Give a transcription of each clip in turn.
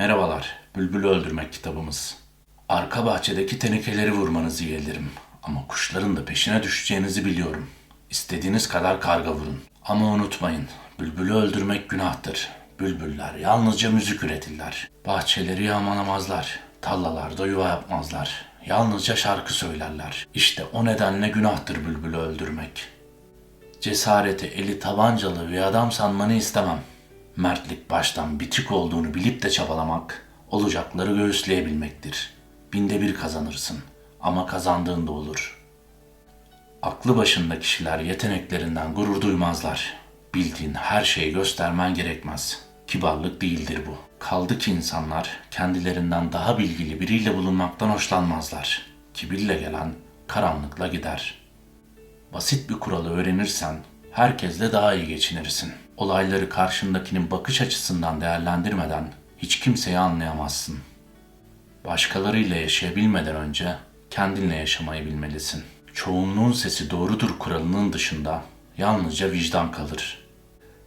Merhabalar, Bülbül'ü Öldürmek kitabımız. Arka bahçedeki tenekeleri vurmanızı yeğlerim. Ama kuşların da peşine düşeceğinizi biliyorum. İstediğiniz kadar karga vurun. Ama unutmayın, bülbülü öldürmek günahtır. Bülbüller yalnızca müzik üretirler. Bahçeleri yağmalamazlar. Tallalarda yuva yapmazlar. Yalnızca şarkı söylerler. İşte o nedenle günahtır bülbülü öldürmek. Cesareti eli tabancalı bir adam sanmanı istemem. Mertlik baştan bitik olduğunu bilip de çabalamak, olacakları göğüsleyebilmektir. Binde bir kazanırsın ama kazandığında olur. Aklı başında kişiler yeteneklerinden gurur duymazlar. Bildiğin her şeyi göstermen gerekmez. Kibarlık değildir bu. Kaldı ki insanlar kendilerinden daha bilgili biriyle bulunmaktan hoşlanmazlar. Kibirle gelen karanlıkla gider.'' Basit bir kuralı öğrenirsen herkesle daha iyi geçinirsin. Olayları karşındakinin bakış açısından değerlendirmeden hiç kimseyi anlayamazsın. Başkalarıyla yaşayabilmeden önce kendinle yaşamayı bilmelisin. Çoğunluğun sesi doğrudur kuralının dışında yalnızca vicdan kalır.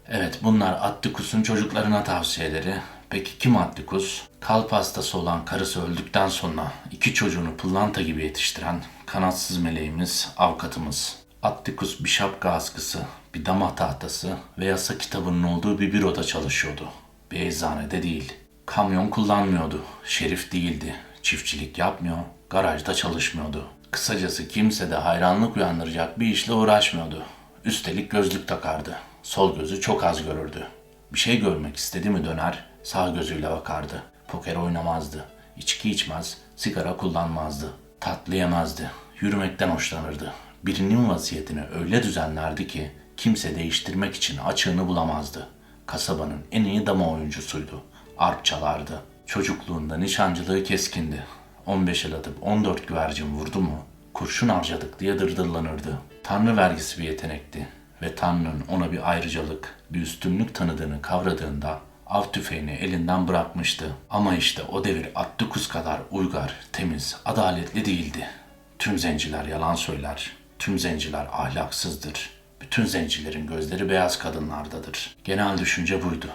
Evet bunlar Attikus'un çocuklarına tavsiyeleri. Peki kim Attikus? Kalp hastası olan karısı öldükten sonra iki çocuğunu pırlanta gibi yetiştiren kanatsız meleğimiz, avukatımız. Attikus bir şapka askısı, bir dama tahtası ve yasa kitabının olduğu bir büroda çalışıyordu. Bir eczanede değil. Kamyon kullanmıyordu, şerif değildi, çiftçilik yapmıyor, garajda çalışmıyordu. Kısacası kimse de hayranlık uyandıracak bir işle uğraşmıyordu. Üstelik gözlük takardı. Sol gözü çok az görürdü. Bir şey görmek istedi mi döner, sağ gözüyle bakardı. Poker oynamazdı, içki içmez, sigara kullanmazdı. Tatlı yemezdi, yürümekten hoşlanırdı. Birinin vaziyetini öyle düzenlerdi ki kimse değiştirmek için açığını bulamazdı. Kasabanın en iyi dama oyuncusuydu. Arp çalardı. Çocukluğunda nişancılığı keskindi. 15 el atıp 14 güvercin vurdu mu kurşun harcadık diye dırdırlanırdı. Tanrı vergisi bir yetenekti ve Tanrı'nın ona bir ayrıcalık, bir üstünlük tanıdığını kavradığında av tüfeğini elinden bırakmıştı. Ama işte o devir Attikus kadar uygar, temiz, adaletli değildi. Tüm zenciler yalan söyler, tüm zenciler ahlaksızdır. Bütün zencilerin gözleri beyaz kadınlardadır. Genel düşünce buydu.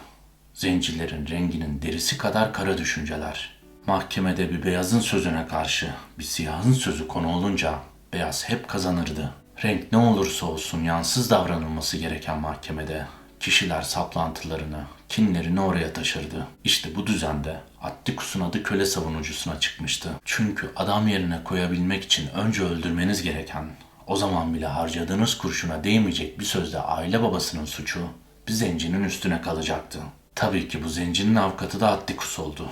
Zencilerin renginin derisi kadar kara düşünceler. Mahkemede bir beyazın sözüne karşı bir siyahın sözü konu olunca beyaz hep kazanırdı. Renk ne olursa olsun yansız davranılması gereken mahkemede kişiler saplantılarını, kinlerini oraya taşırdı. İşte bu düzende Attikus'un adı köle savunucusuna çıkmıştı. Çünkü adam yerine koyabilmek için önce öldürmeniz gereken, o zaman bile harcadığınız kurşuna değmeyecek bir sözde aile babasının suçu bir zencinin üstüne kalacaktı. Tabii ki bu zencinin avukatı da Attikus oldu.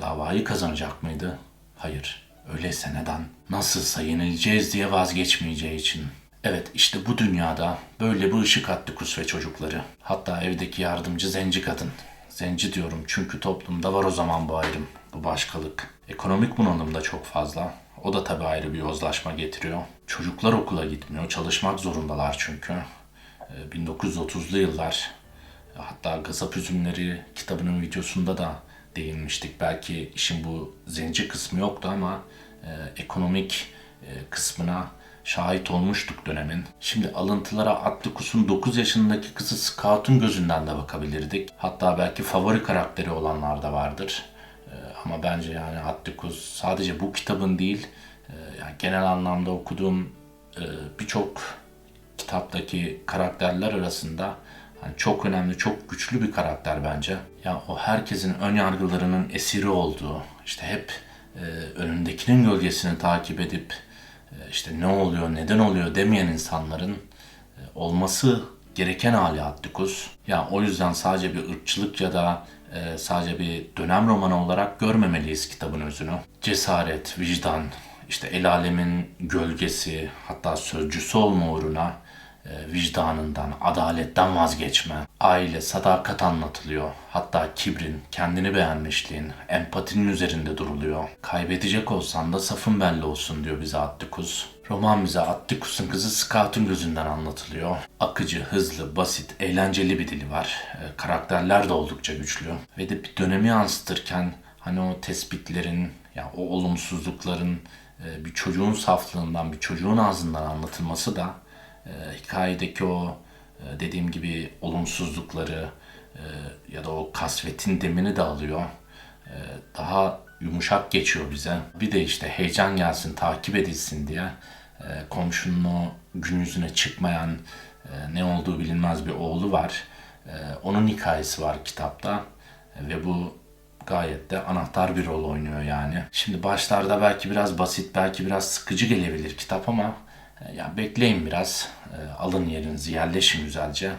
Davayı kazanacak mıydı? Hayır. Öyleyse neden? Nasılsa yenileceğiz diye vazgeçmeyeceği için. Evet işte bu dünyada böyle bir ışık Attikus ve çocukları. Hatta evdeki yardımcı zenci kadın. Zenci diyorum çünkü toplumda var o zaman bu ayrım, bu başkalık. Ekonomik bunalım da çok fazla. O da tabii ayrı bir yozlaşma getiriyor. Çocuklar okula gitmiyor, çalışmak zorundalar çünkü. Ee, 1930'lu yıllar hatta Gazap Üzümleri kitabının videosunda da değinmiştik. Belki işin bu zenci kısmı yoktu ama e, ekonomik e, kısmına şahit olmuştuk dönemin. Şimdi alıntılara Attikus'un 9 yaşındaki kızı Scout'un gözünden de bakabilirdik. Hatta belki favori karakteri olanlar da vardır. Ama bence yani Attikus sadece bu kitabın değil, e, yani genel anlamda okuduğum e, birçok kitaptaki karakterler arasında hani çok önemli, çok güçlü bir karakter bence. Ya o herkesin ön yargılarının esiri olduğu, işte hep e, önündekinin gölgesini takip edip e, işte ne oluyor, neden oluyor demeyen insanların e, olması gereken hali Attikus. Ya o yüzden sadece bir ırkçılık ya da e, sadece bir dönem romanı olarak görmemeliyiz kitabın özünü. Cesaret, vicdan, işte el alemin gölgesi, hatta sözcüsü olma uğruna vicdanından, adaletten vazgeçme, aile, sadakat anlatılıyor. Hatta kibrin, kendini beğenmişliğin, empatinin üzerinde duruluyor. Kaybedecek olsan da safın belli olsun diyor bize Attikus. Roman bize Attikus'un kızı Scout'un gözünden anlatılıyor. Akıcı, hızlı, basit, eğlenceli bir dili var. E, karakterler de oldukça güçlü. Ve de bir dönemi yansıtırken hani o tespitlerin, ya o olumsuzlukların e, bir çocuğun saflığından, bir çocuğun ağzından anlatılması da e, hikayedeki o e, dediğim gibi olumsuzlukları e, ya da o kasvetin demini de alıyor. e, daha yumuşak geçiyor bize. Bir de işte heyecan gelsin, takip edilsin diye komşunun o gün yüzüne çıkmayan, ne olduğu bilinmez bir oğlu var. Onun hikayesi var kitapta ve bu gayet de anahtar bir rol oynuyor yani. Şimdi başlarda belki biraz basit, belki biraz sıkıcı gelebilir kitap ama e, ya bekleyin biraz, E, alın yerinizi, yerleşin güzelce.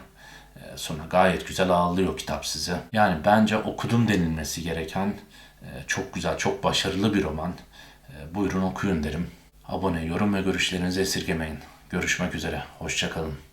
E, Sonra gayet güzel ağırlıyor kitap sizi. Yani bence okudum denilmesi gereken çok güzel, çok başarılı bir roman. Buyurun okuyun derim. Abone, yorum ve görüşlerinizi esirgemeyin. Görüşmek üzere, hoşçakalın.